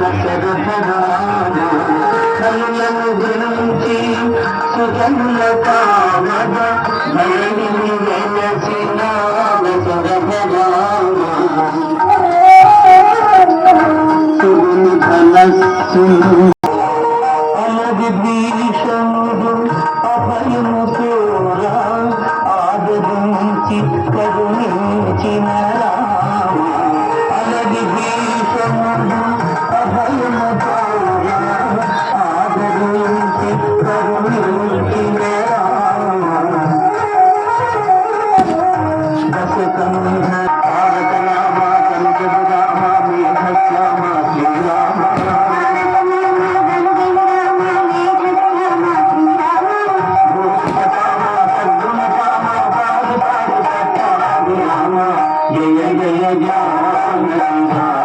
దశరథ రామ కలులను దృంచి సుజనుల కావగ వెలసిన దశరథ సుగుని జయ జయ జానకి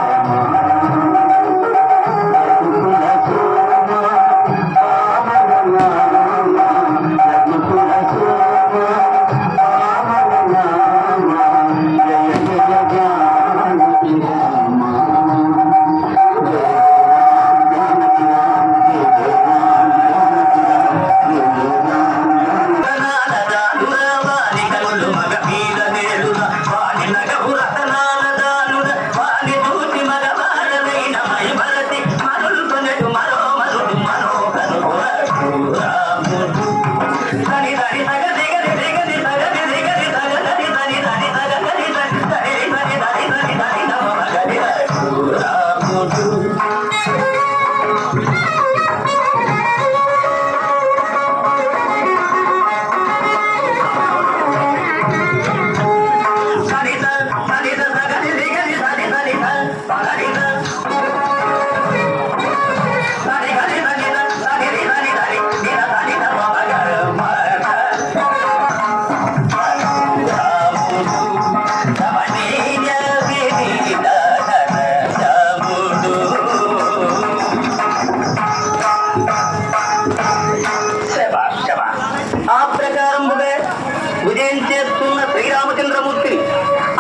ఉదయం చేస్తున్న శ్రీరామచంద్రమూర్తిని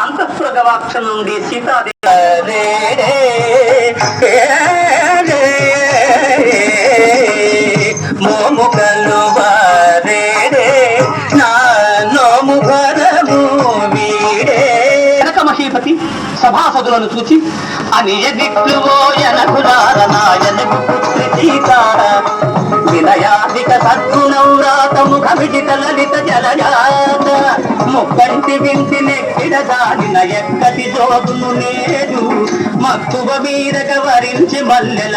అంతఃపుర గవాక్షం నుండి సీతాదేవి. మోము కలువారే మహీపతి సభాసదులను చూచి అనియ దిక్కువో ఎనకులారనాయన పుత్రి సీతారా వినయాధిక సద్గుణౌరాత ముఖ విజిత లలిత జలజాత. ముక్కంటి వింటి నెక్కిడ దానిన ఎక్కటి జోతును నేను మక్కువ మీదక వరించి మల్లెల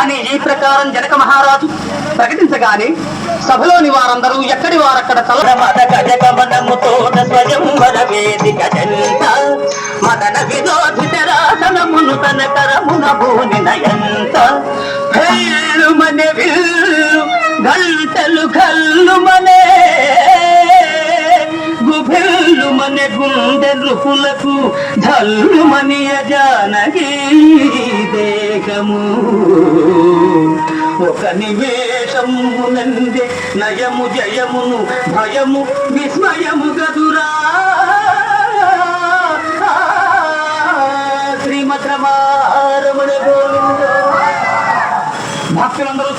అని ఈ ప్రకారం జనక మహారాజు ప్రకటించగానే సభలోని వారందరూ ఎక్కడి వారక్కడ తల మద గజగమనము స్వయం వర వేదిక మదన వినోదిత రాసనమును తన కరమున భూని నయంత మనే విల్లు గంటలు కల్లు మనే గుభిల్లు మనే గుండె రుపులకు ధల్లు మనియ జానకి దేహము ఒక నివేశమునందే నయము జయమును భయము విస్మయము గదురా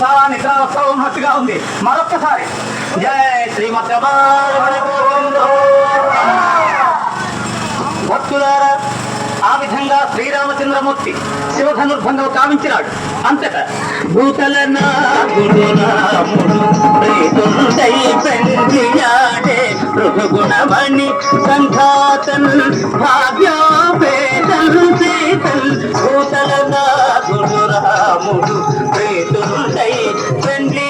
చాలా నిద్రావస్థ ఉన్నట్టుగా ఉంది. మరొక్కసారి. జయ శ్రీమద్ భక్తులారా ఆ విధంగా శ్రీరామచంద్రమూర్తి శివధనుర్భంగం కావించినాడు. అంతట భూతల నాగుడు సంఘాతన్ భాగ్యోపేతల్ చేతల్ భూతల నాగుడు రాముడు ప్రేతుండై పెంచియాడే